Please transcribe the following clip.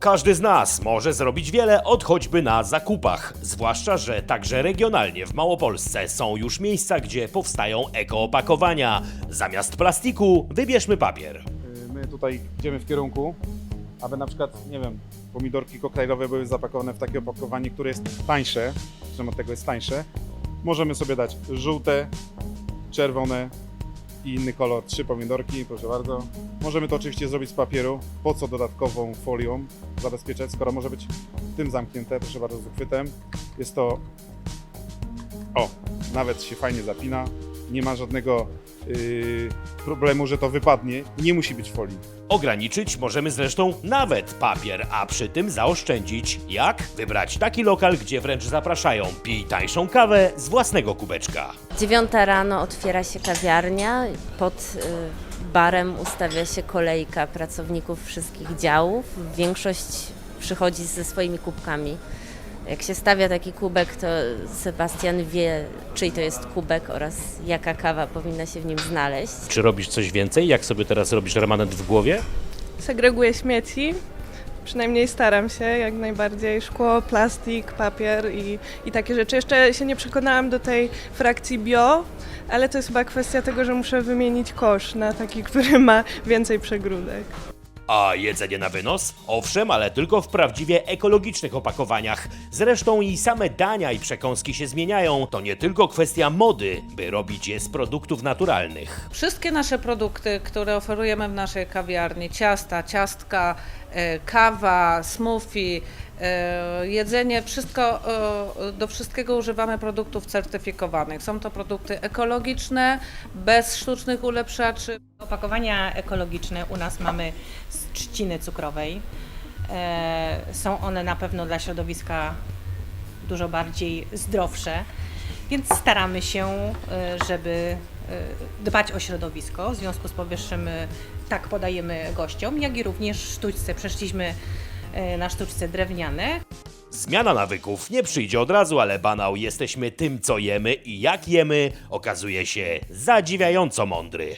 Każdy z nas może zrobić wiele od choćby na zakupach, zwłaszcza, że także regionalnie w Małopolsce są już miejsca, gdzie powstają ekoopakowania. Zamiast plastiku wybierzmy papier. Y, My tutaj idziemy w kierunku, aby na przykład, nie wiem, pomidorki koktajlowe były zapakowane w takie opakowanie, które jest tańsze, czym od tego jest tańsze. Możemy sobie dać żółte, czerwone i inny kolor, trzy pomidorki, proszę bardzo. Możemy to oczywiście zrobić z papieru, po co dodatkową folią zabezpieczać, skoro może być tym zamknięte, proszę bardzo, z uchwytem. Jest to, o, nawet się fajnie zapina, nie ma żadnego yy, problemu, że to wypadnie, nie musi być folii. Ograniczyć możemy zresztą nawet papier, a przy tym zaoszczędzić. Jak? Wybrać taki lokal, gdzie wręcz zapraszają pij tańszą kawę z własnego kubeczka. Dziewiąta rano otwiera się kawiarnia, pod y, barem ustawia się kolejka pracowników wszystkich działów. Większość przychodzi ze swoimi kubkami. Jak się stawia taki kubek, to Sebastian wie, czyj to jest kubek oraz jaka kawa powinna się w nim znaleźć. Czy robisz coś więcej, jak sobie teraz robisz remanent w głowie? Segreguję śmieci. Przynajmniej staram się jak najbardziej. Szkło, plastik, papier i, i takie rzeczy. Jeszcze się nie przekonałam do tej frakcji bio, ale to jest chyba kwestia tego, że muszę wymienić kosz na taki, który ma więcej przegródek. A jedzenie na wynos? Owszem, ale tylko w prawdziwie ekologicznych opakowaniach. Zresztą i same dania i przekąski się zmieniają. To nie tylko kwestia mody, by robić je z produktów naturalnych. Wszystkie nasze produkty, które oferujemy w naszej kawiarni, ciasta, ciastka, e, kawa, smoothie, jedzenie, wszystko, e, do wszystkiego używamy produktów certyfikowanych. Są to produkty ekologiczne, bez sztucznych ulepszaczy. Opakowania ekologiczne u nas mamy z trzciny cukrowej. E, Są one na pewno dla środowiska dużo bardziej zdrowsze, więc staramy się, e, żeby e, dbać o środowisko. W związku z powyższym e, tak podajemy gościom, jak i również sztućce. Przeszliśmy e, na sztuczce drewniane. Zmiana nawyków nie przyjdzie od razu, ale banał jesteśmy tym, co jemy i jak jemy, okazuje się zadziwiająco mądry.